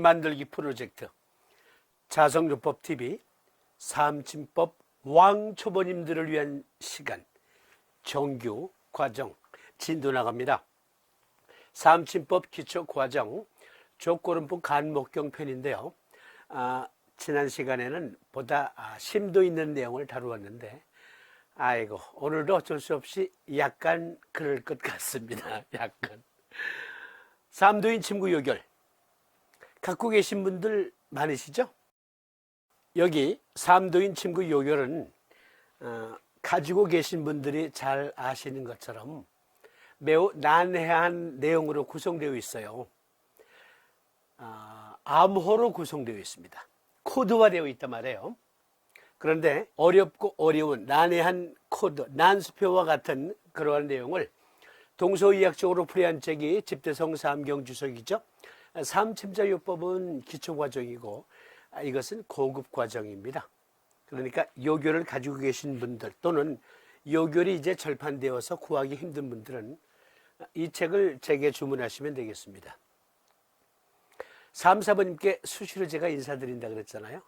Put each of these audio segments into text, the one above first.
만들기 프로젝트 자성요법 TV 삼침법 왕초보님들을 위한 시간 정규 과정 진도 나갑니다. 삼침법 기초 과정 조꼬름부 간목경 편인데요. 아, 지난 시간에는 보다 아, 심도 있는 내용을 다루었는데 아이고 오늘도 어쩔 수 없이 약간 그럴 것 같습니다. 약간 삼도인 침구 요결 갖고 계신 분들 많으시죠? 여기 삼도인 침구 요결은 어, 가지고 계신 분들이 잘 아시는 것처럼 매우 난해한 내용으로 구성되어 있어요. 아, 암호로 구성되어 있습니다. 코드화되어 있단 말이에요. 그런데 어렵고 어려운 난해한 코드, 난수표와 같은 그러한 내용을 동서의학적으로 풀이한 책이 집대성 삼경 주석이죠. 삼침자요법은 기초과정이고 아, 이것은 고급 과정입니다. 그러니까 요교를 가지고 계신 분들 또는 요교리 이제 절판되어서 구하기 힘든 분들은 이 책을 제게 주문하시면 되겠습니다. 3, 4번님께 수시로 제가 인사드린다 그랬잖아요.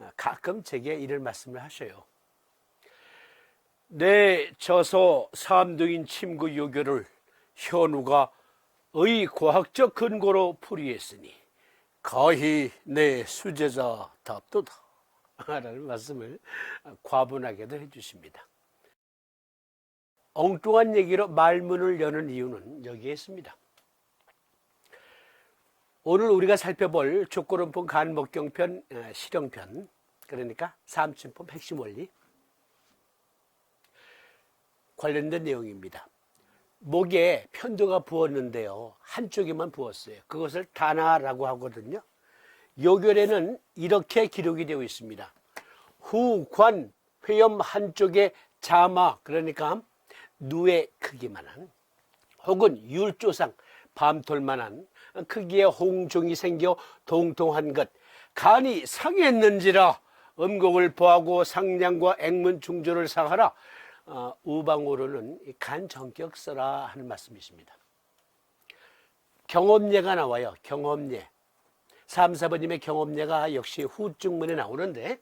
아, 가끔 제게 이런 말씀을 하셔요. 내 저서 삼도인 침구 요교를 현우가 의 과학적 근거로 풀이했으니 거의 내 수제자 답도다. 라는 말씀을 과분하게도 해주십니다. 엉뚱한 얘기로 말문을 여는 이유는 여기에 있습니다. 오늘 우리가 살펴볼 족고름법 간목경편 어, 실용편 그러니까 삼침법 핵심 원리 관련된 내용입니다. 목에 편도가 부었는데요. 한쪽에만 부었어요. 그것을 다나라고 하거든요. 요결에는 이렇게 기록이 되어 있습니다. 후관 회염 한쪽에 자마 그러니까 누의 크기만한 혹은 율조상 밤톨만한 크기의 홍종이 생겨 동통한 것 간이 상했는지라 음곡을 보하고 상냥과 액문 중조를 상하라 어, 우방으로는 간 전격서라 하는 말씀이십니다. 경험례가 나와요. 경험례. 3, 4번님의 경험례가 역시 후증문에 나오는데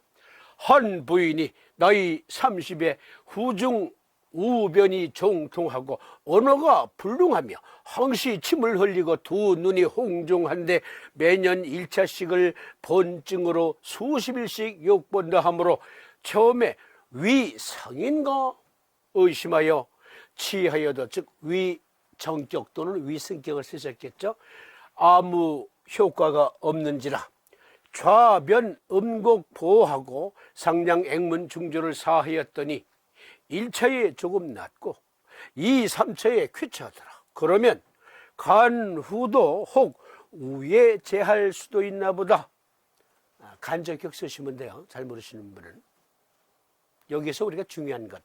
한 부인이 나이 30에 후중 우변이 종통하고 언어가 불능하며 항시 침을 흘리고 두 눈이 홍종한데 매년 1차씩을 본증으로 수십일씩 욕본다 하므로 처음에 위성인가 의심하여 치하여도 즉 위정격 또는 위성격을 쓰셨겠죠. 아무 효과가 없는지라 좌변 음곡 보호하고 상량 액문 중조를 사하였더니 1차에 조금 낫고 2, 3차에 쾌차하더라. 그러면 간 후도 혹 우에 제할 수도 있나 보다. 아, 간접격 쓰시면 돼요. 잘 모르시는 분은. 여기서 우리가 중요한 것.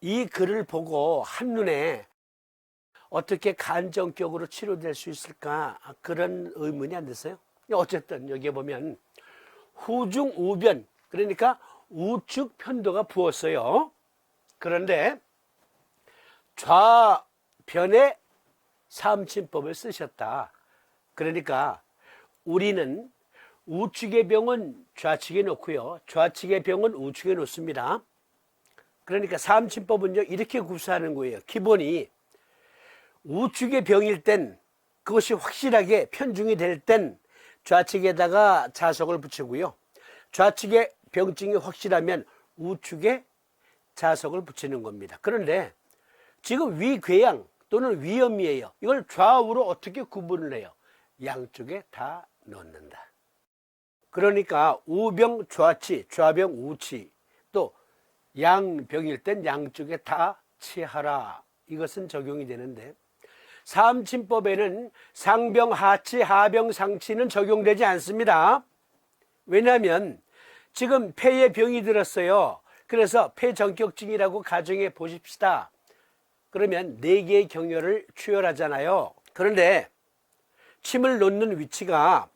이 글을 보고 한눈에 어떻게 간정격으로 치료될 수 있을까 그런 의문이 안 드세요? 어쨌든 여기에 보면 후중 우변 그러니까 우측 편도가 부었어요. 그런데 좌변에 삼침법을 쓰셨다. 그러니까 우리는 우측의 병은 좌측에 놓고요. 좌측의 병은 우측에 놓습니다. 그러니까 삼침법은요, 이렇게 구사하는 거예요. 기본이 우측의 병일 땐 그것이 확실하게 편중이 될 땐 좌측에다가 자석을 붙이고요. 좌측의 병증이 확실하면 우측에 자석을 붙이는 겁니다. 그런데 지금 위궤양 또는 위염이에요. 이걸 좌우로 어떻게 구분을 해요? 양쪽에 다 넣는다. 그러니까 우병 좌치, 좌병 우치, 또 양병일 땐 양쪽에 다 치하라. 이것은 적용이 되는데 삼침법에는 상병 하치, 하병 상치는 적용되지 않습니다. 왜냐하면 지금 폐에 병이 들었어요. 그래서 폐전격증이라고 가정해 보십시다. 그러면 네 개의 경혈을 추혈하잖아요. 그런데 침을 놓는 위치가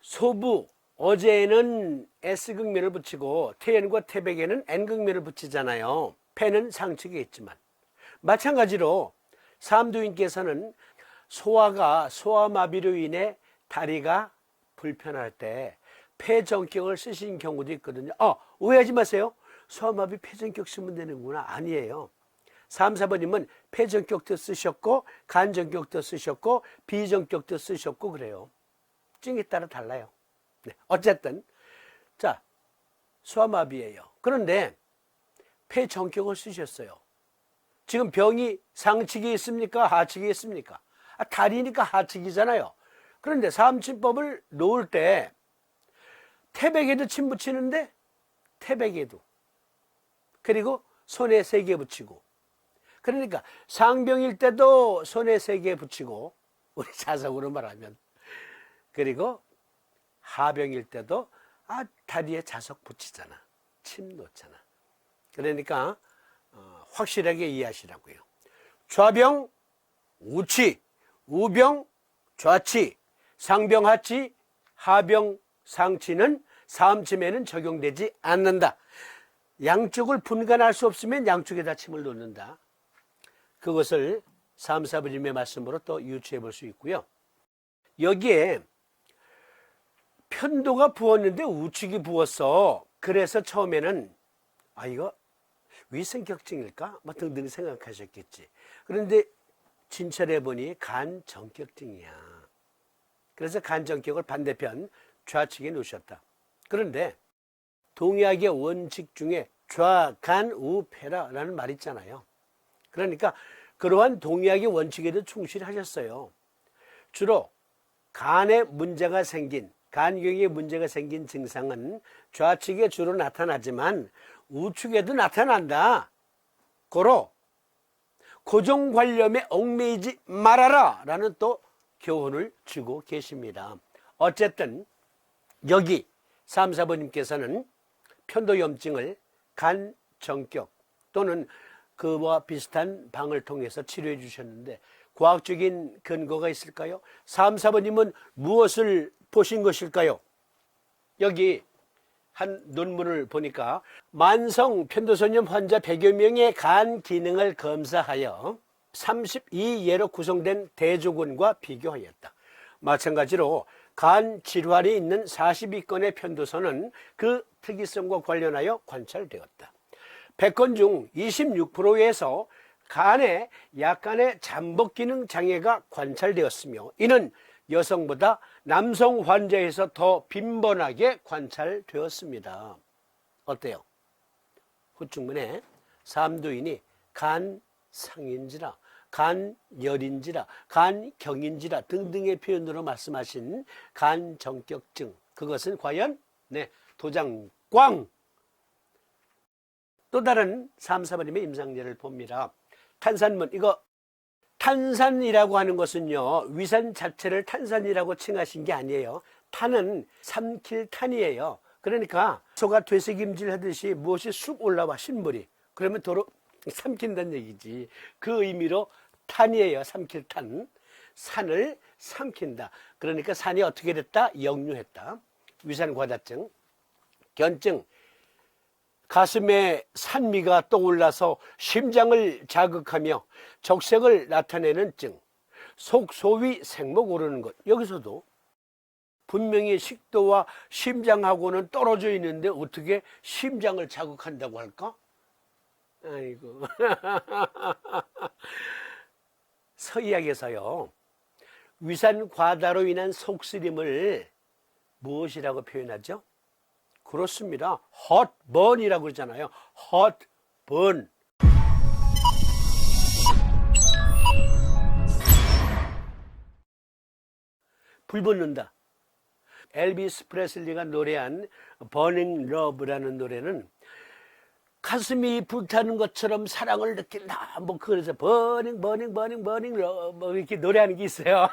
소부 어제는 S극면을 붙이고 태연과 태백에는 N극면을 붙이잖아요. 폐는 상측에 있지만 마찬가지로 삼두인께서는 소화가 소아마비로 인해 다리가 불편할 때 폐전격을 쓰신 경우도 있거든요. 어, 오해하지 마세요. 소아마비 폐전격 쓰면 되는구나. 아니에요. 3, 4번님은 폐전격도 쓰셨고 간전격도 쓰셨고 비전격도 쓰셨고 그래요. 증에 따라 달라요. 네, 어쨌든 자 소아마비예요. 그런데 폐전격을 쓰셨어요. 지금 병이 상측이 있습니까? 하측이 있습니까? 아, 다리니까 하측이잖아요. 그런데 삼침법을 놓을 때 태백에도 침 붙이는데 태백에도 그리고 손에 세 개 붙이고 그러니까 상병일 때도 손에 세 개 붙이고 우리 자석으로 말하면 그리고 하병일 때도 아 다리에 자석 붙이잖아. 침 놓잖아. 그러니까 어, 확실하게 이해하시라고요. 좌병 우치. 우병 좌치. 상병 하치 하병 상치는 사음침에는 적용되지 않는다. 양쪽을 분간할 수 없으면 양쪽에다 침을 놓는다. 그것을 삼사부님의 말씀으로 또 유추해 볼 수 있고요. 여기에 편도가 부었는데 우측이 부었어. 그래서 처음에는 아 이거 위생격증일까? 뭐 등등 생각하셨겠지. 그런데 진찰해 보니 간정격증이야. 그래서 간정격을 반대편 좌측에 놓으셨다. 그런데 동의학의 원칙 중에 좌간우폐라라는 말 있잖아요. 그러니까 그러한 동의학의 원칙에도 충실하셨어요. 주로 간에 문제가 생긴 간경에 문제가 생긴 증상은 좌측에 주로 나타나지만 우측에도 나타난다. 고로 고정관념에 얽매이지 말아라 라는 또 교훈을 주고 계십니다. 어쨌든 여기 3, 4번님께서는 편도염증을 간정격 또는 그와 비슷한 방을 통해서 치료해 주셨는데 과학적인 근거가 있을까요? 3, 4번님은 무엇을 보신 것일까요? 여기 한 논문을 보니까 만성 편도선염 환자 100여 명의 간 기능을 검사하여 32예로 구성된 대조군과 비교하였다. 마찬가지로 간 질환이 있는 42건의 편도선은 그 특이성과 관련하여 관찰되었다. 100건 중 26%에서 간에 약간의 잠복 기능 장애가 관찰되었으며 이는 여성보다 남성 환자에서 더 빈번하게 관찰되었습니다. 어때요? 후충문에 삼도인이 간상인지라 간열인지라 간경인지라 등등의 표현으로 말씀하신 간정격증 그것은 과연 네 도장꽝 또 다른 3, 4번님의 임상례를 봅니다. 탄산문 이거 탄산이라고 하는 것은요 위산 자체를 탄산이라고 칭하신 게 아니에요. 탄은 삼킬 탄이에요. 그러니까 소가 되새김질 하듯이 무엇이 쑥 올라와 신물이 그러면 도로 삼킨다는 얘기지. 그 의미로 탄이에요. 삼킬 탄. 산을 삼킨다. 그러니까 산이 어떻게 됐다? 역류했다. 위산과다증, 견증, 가슴에 산미가 떠올라서 심장을 자극하며 적색을 나타내는 증, 속소위 생목 오르는 것. 여기서도 분명히 식도와 심장하고는 떨어져 있는데 어떻게 심장을 자극한다고 할까? 아이고. 서의학에서요, 위산 과다로 인한 속쓰림을 무엇이라고 표현하죠? 그렇습니다. 헛번이라고 그러잖아요. 헛번. 불 붙는다. 엘비스 프레슬리가 노래한 버닝 러브라는 노래는 가슴이 불타는 것처럼 사랑을 느낀다. 뭐 그래서 버닝 버닝 버닝 버닝 러브 뭐 이렇게 노래하는 게 있어요.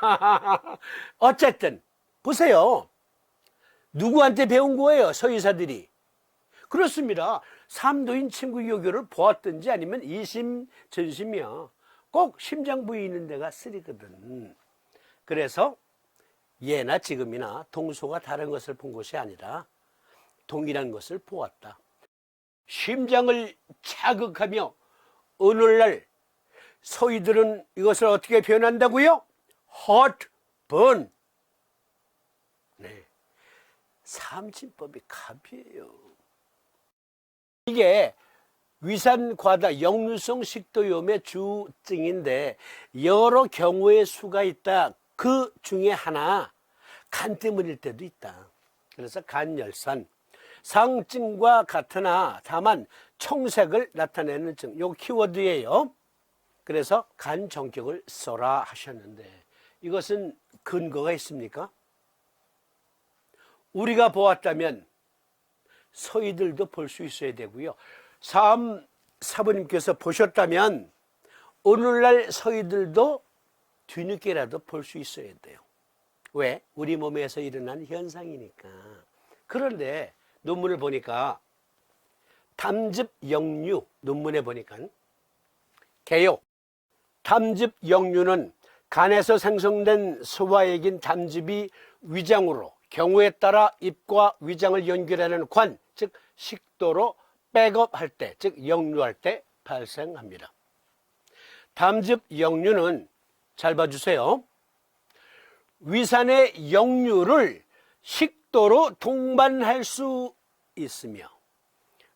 어쨌든 보세요. 누구한테 배운 거예요? 서의사들이. 그렇습니다. 삼도인 친구 요교를 보았든지 아니면 이심 전심이야. 꼭 심장 부위 있는 데가 쓰리거든. 그래서 예나 지금이나 동서가 다른 것을 본 것이 아니라 동일한 것을 보았다. 심장을 자극하며 오늘날 서희들은 이것을 어떻게 표현한다고요? heartburn. 네. 삼진법이 갑이에요. 이게 위산과다 역류성 식도염의 주증인데 여러 경우의 수가 있다. 그 중에 하나 간 때문일 때도 있다. 그래서 간열산 상증과 같으나 다만 청색을 나타내는 증. 요 키워드예요. 그래서 간 정격을 써라 하셨는데 이것은 근거가 있습니까? 우리가 보았다면 서희들도 볼 수 있어야 되고요. 사암 사부님께서 보셨다면 오늘날 서희들도 뒤늦게라도 볼 수 있어야 돼요. 왜? 우리 몸에서 일어난 현상이니까. 그런데 논문을 보니까 담즙 역류 논문에 보니까 개요. 담즙 역류는 간에서 생성된 소화액인 담즙이 위장으로 경우에 따라 입과 위장을 연결하는 관, 즉 식도로 백업할 때, 즉 역류할 때 발생합니다. 담즙 역류는 잘 봐주세요. 위산의 역류를 식도로 동반할 수 있으며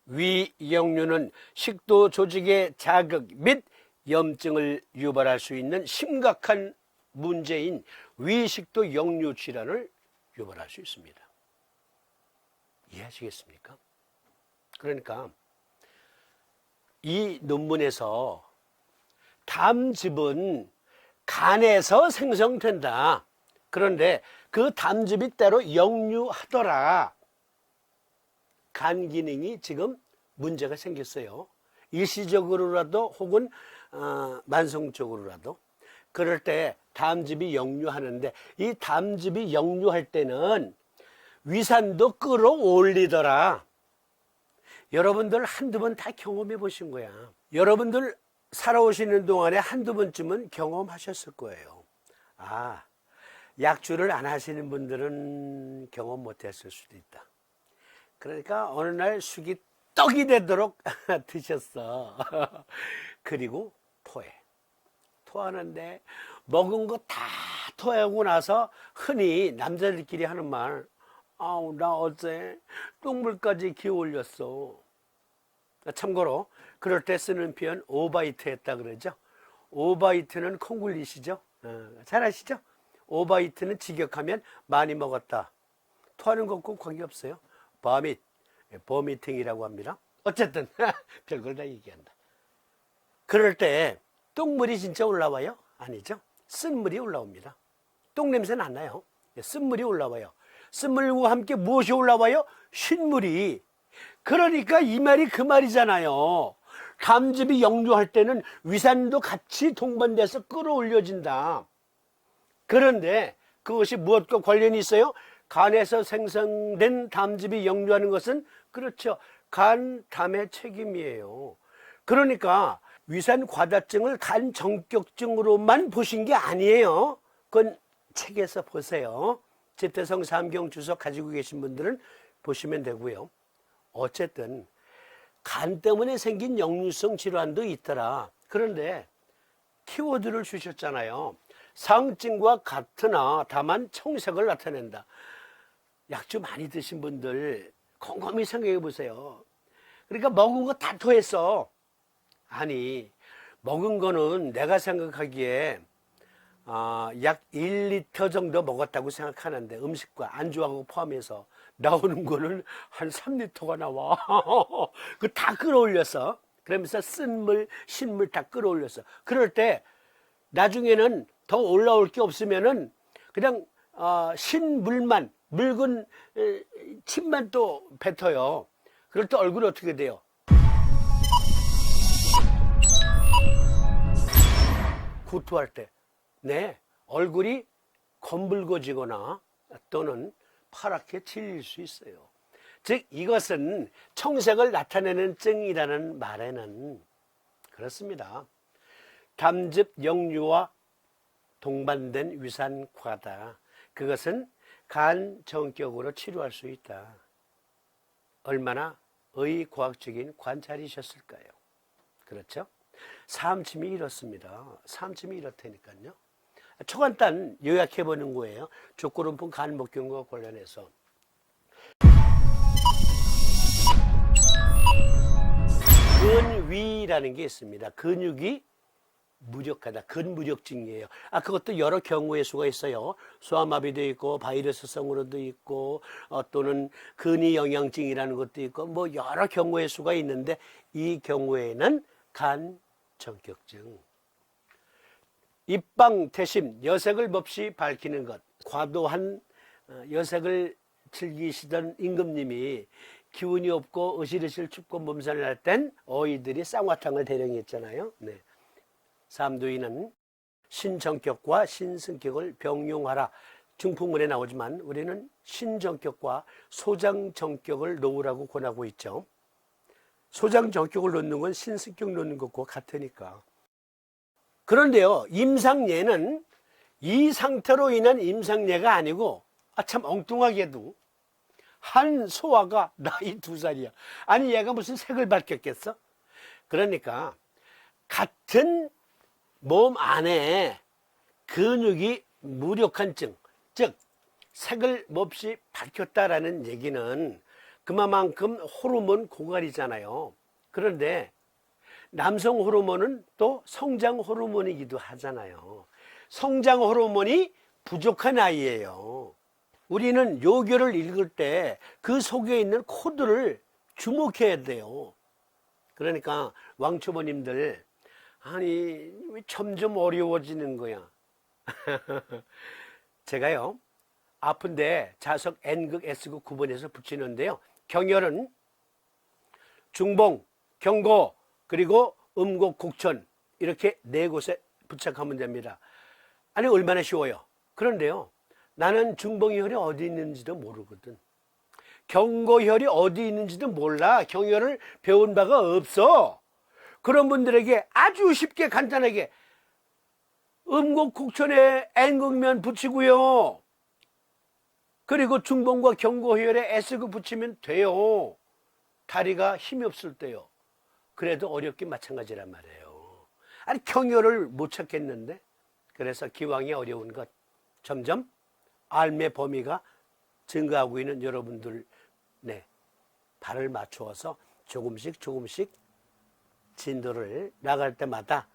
위역류는 식도 조직의 자극 및 염증을 유발할 수 있는 심각한 문제인 위식도 역류 질환을 유발할 수 있습니다. 이해하시겠습니까? 그러니까 이 논문에서 담즙은 간에서 생성된다. 그런데 그 담즙이 때로 역류하더라. 간 기능이 지금 문제가 생겼어요. 일시적으로라도 혹은 어, 만성적으로라도 그럴 때 담즙이 역류하는데 이 담즙이 역류할 때는 위산도 끌어올리더라. 여러분들 한두 번 다 경험해 보신 거야. 여러분들 살아오시는 동안에 한두 번쯤은 경험하셨을 거예요. 아, 약주를 안 하시는 분들은 경험 못 했을 수도 있다. 그러니까 어느 날 숙이 떡이 되도록 드셨어. 그리고 토하는데 먹은 거 다 토하고 나서 흔히 남자들끼리 하는 말, 아우, 나 어제 똥물까지 기어올렸어. 참고로 그럴 때 쓰는 표현 오바이트 했다 그러죠. 오바이트는 콩글리시죠. 어, 잘 아시죠? 오바이트는 직역하면 많이 먹었다. 토하는 것과 관계없어요. 버밋, 버미팅이라고 합니다. 어쨌든 별걸 다 얘기한다. 그럴 때 똥물이 진짜 올라와요? 아니죠. 쓴물이 올라옵니다. 똥 냄새는 안 나요. 쓴물이 올라와요. 쓴물과 함께 무엇이 올라와요? 쉰물이. 그러니까 이 말이 그 말이잖아요. 감즙이 역류할 때는 위산도 같이 동반돼서 끌어올려진다. 그런데 그것이 무엇과 관련이 있어요? 간에서 생성된 담즙이 역류하는 것은 그렇죠. 간, 담의 책임이에요. 그러니까 위산 과다증을 간 정격증으로만 보신 게 아니에요. 그건 책에서 보세요. 제태성 삼경 주석 가지고 계신 분들은 보시면 되고요. 어쨌든 간 때문에 생긴 역류성 질환도 있더라. 그런데 키워드를 주셨잖아요. 상증과 같으나 다만 청색을 나타낸다. 약주 많이 드신 분들 곰곰이 생각해 보세요. 그러니까 먹은 거 다 토했어. 아니, 먹은 거는 내가 생각하기에 아, 약 1리터 정도 먹었다고 생각하는데 음식과 안주하고 포함해서 나오는 거는 한 3리터가 나와. 그 다 끌어올려서 그러면서 쓴물, 신물 다 끌어올려서 그럴 때 나중에는 더 올라올 게 없으면은 그냥 어, 신물만 묽은 에, 침만 또 뱉어요. 그럴 때 얼굴이 어떻게 돼요? 구토할 때, 네, 얼굴이 검붉어지거나 또는 파랗게 질릴 수 있어요. 즉, 이것은 청색을 나타내는 증이라는 말에는 그렇습니다. 담즙 역류와 동반된 위산과다. 그것은 간 정격으로 치료할 수 있다. 얼마나 의과학적인 관찰이셨을까요? 그렇죠? 삼침이 이렇습니다. 삼침이 이렇다니까요. 초간단 요약해 보는 거예요. 족구름풍 간목경과 관련해서. 근위라는 게 있습니다. 근육이 무력하다. 근무력증이에요. 아, 그것도 여러 경우의 수가 있어요. 소아마비도 있고, 바이러스성으로도 있고, 어, 또는 근위 영양증이라는 것도 있고, 뭐 여러 경우의 수가 있는데, 이 경우에는 간 전격증. 입방 태심, 여색을 몹시 밝히는 것. 과도한 어, 여색을 즐기시던 임금님이 기운이 없고 으실으실 춥고 몸살을 날땐 어이들이 쌍화탕을 대령했잖아요. 네. 삼두이는 신정격과 신승격을 병용하라. 중풍문에 나오지만 우리는 신정격과 소장정격을 놓으라고 권하고 있죠. 소장정격을 놓는 건 신승격 놓는 것과 같으니까. 그런데요, 임상례는 이 상태로 인한 임상례가 아니고, 아, 참 엉뚱하게도, 한 소아가 나이 두 살이야. 아니, 얘가 무슨 색을 밝혔겠어? 그러니까, 같은 몸 안에 근육이 무력한 증, 즉, 색을 몹시 밝혔다라는 얘기는 그만큼 호르몬 고갈이잖아요. 그런데 남성 호르몬은 또 성장 호르몬이기도 하잖아요. 성장 호르몬이 부족한 아이예요. 우리는 요교를 읽을 때 그 속에 있는 코드를 주목해야 돼요. 그러니까 왕초보님들 아니 왜 점점 어려워지는 거야? 제가요 아픈데 자석 N극 S극 구분해서 붙이는데요. 경혈은 중봉, 경고, 그리고 음곡, 곡천 이렇게 네 곳에 부착하면 됩니다. 아니 얼마나 쉬워요. 그런데요. 나는 중봉혈이 어디 있는지도 모르거든. 경고혈이 어디 있는지도 몰라. 경혈을 배운 바가 없어. 그런 분들에게 아주 쉽게 간단하게 음곡 곡천에 N극면 붙이고요. 그리고 중봉과 경고혈에 S극 붙이면 돼요. 다리가 힘이 없을 때요. 그래도 어렵긴 마찬가지란 말이에요. 아니 경혈을 못 찾겠는데 그래서 기왕이 어려운 것 점점 알매 범위가 증가하고 있는 여러분들 네 발을 맞추어서 조금씩 조금씩 진도를 나갈 때마다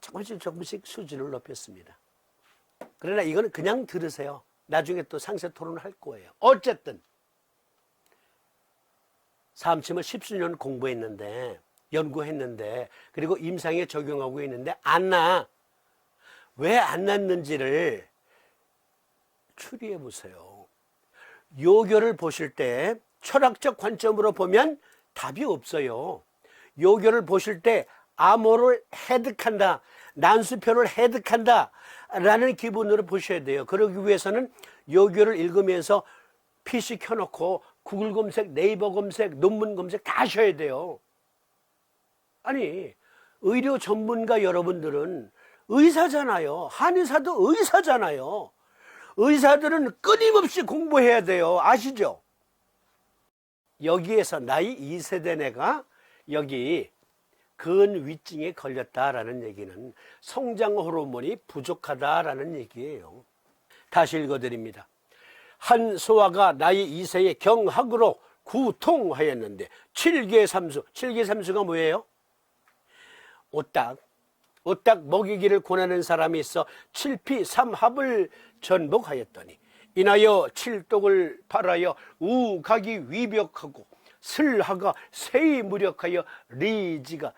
조금씩 조금씩 수준을 높였습니다. 그러나 이거는 그냥 들으세요. 나중에 또 상세 토론을 할 거예요. 어쨌든 삼침을 십수년 공부했는데 연구했는데 그리고 임상에 적용하고 있는데 안 나. 왜 안 났는지를 추리해 보세요. 요교를 보실 때 철학적 관점으로 보면 답이 없어요. 요교를 보실 때 암호를 해득한다. 난수표를 해득한다. 라는 기분으로 보셔야 돼요. 그러기 위해서는 요교를 읽으면서 PC 켜놓고 구글 검색, 네이버 검색, 논문 검색 다 하셔야 돼요. 아니, 의료 전문가 여러분들은 의사잖아요. 한의사도 의사잖아요. 의사들은 끊임없이 공부해야 돼요. 아시죠? 여기에서 나이 2세대 내가 여기 근위증에 걸렸다라는 얘기는 성장 호르몬이 부족하다라는 얘기예요. 다시 읽어드립니다. 한 소아가 나이 2세의 경학으로 구통하였는데 칠계 삼수, 칠계 삼수가 뭐예요? 오딱, 오딱 먹이기를 권하는 사람이 있어 칠피 삼합을 전복하였더니 인하여 칠독을 팔하여 우각이 위벽하고 슬하가 세이 무력하여 리지가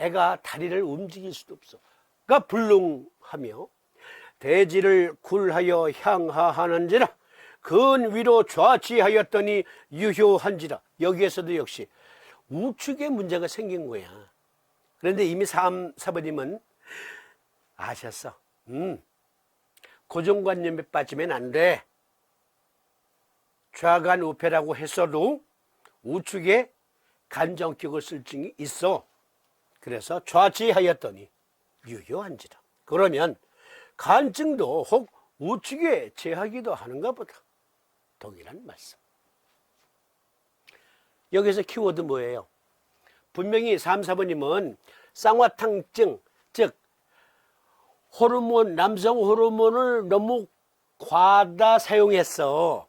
애가 다리를 움직일 수도 없어. 가 불능하며 대지를 굴하여 향하하는지라 근 위로 좌지하였더니 유효한지라 여기에서도 역시 우측에 문제가 생긴 거야. 그런데 이미 삼, 사부님은 아셨어. 음, 고정관념에 빠지면 안 돼. 좌간 우패라고 했어도 우측에 간정격을 쓸 증이 있어. 그래서 좌지하였더니 유효한지라. 그러면 간증도 혹 우측에 제하기도 하는가 보다. 동일한 말씀. 여기서 키워드 뭐예요? 분명히 3, 4번님은 쌍화탕증, 즉 호르몬, 남성 호르몬을 너무 과다 사용했어.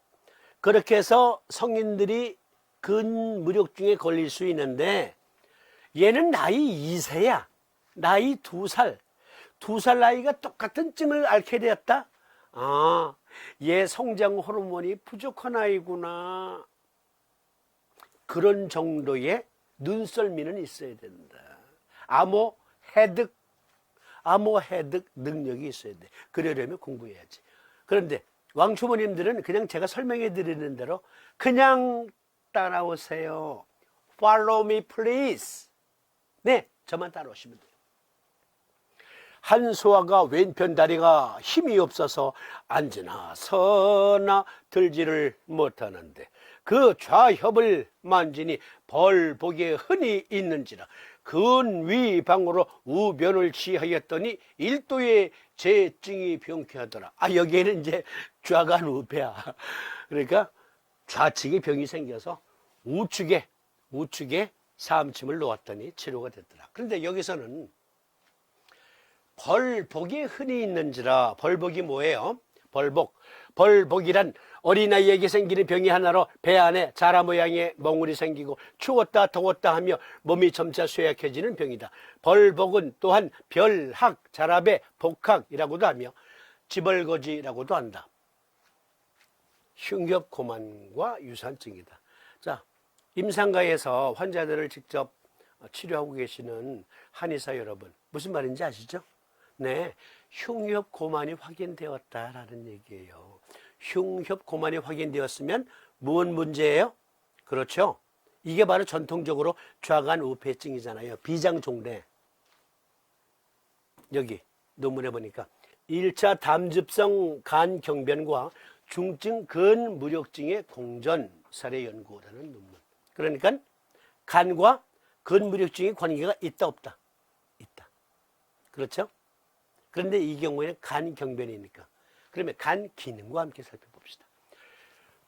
그렇게 해서 성인들이 근무력증에 걸릴 수 있는데 얘는 나이 2세야. 나이 2살. 두살 나이가 똑같은 증을 앓게 되었다? 아, 얘 성장 호르몬이 부족한 아이구나. 그런 정도의 눈썰미는 있어야 된다. 암호 해득, 암호 해득 능력이 있어야 돼. 그러려면 공부해야지. 그런데 왕초모님들은 그냥 제가 설명해 드리는 대로 그냥 따라오세요. Follow me, please. 네, 저만 따라오시면 돼요. 한소아가 왼편 다리가 힘이 없어서 앉으나 서나 들지를 못하는데 그 좌협을 만지니 벌복에 흔히 있는지라 근위 방으로 우변을 취하였더니 일도의 재증이 병쾌하더라. 아 여기에는 이제 좌간 우배야. 그러니까 좌측에 병이 생겨서 우측에 우측에 삼침을 놓았더니 치료가 됐더라. 그런데 여기서는 벌복이 흔히 있는지라 벌복이 뭐예요? 벌복 벌복이란 어린아이에게 생기는 병이 하나로 배 안에 자라 모양의 멍울이 생기고 추웠다 더웠다 하며 몸이 점차 쇠약해지는 병이다. 벌복은 또한 별학, 자라배, 복학이라고도 하며 지벌거지라고도 한다. 흉겹고만과 유산증이다. 자, 임상가에서 환자들을 직접 치료하고 계시는 한의사 여러분, 무슨 말인지 아시죠? 네, 흉협 고만이 확인되었다라는 얘기예요. 흉협 고만이 확인되었으면 무슨 문제예요? 그렇죠. 이게 바로 전통적으로 좌간 우폐증이잖아요. 비장종대. 여기 논문에 보니까 1차 담즙성 간 경변과 중증 근무력증의 공전 사례 연구라는 논문. 그러니까 간과 근무력증의 관계가 있다 없다. 있다. 그렇죠? 그런데 이 경우에는 간 경변이니까. 그러면 간 기능과 함께 살펴봅시다.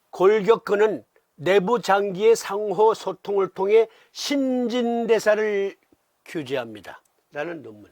골격근은 내부 장기의 상호 소통을 통해 신진대사를 규제합니다. 라는 논문.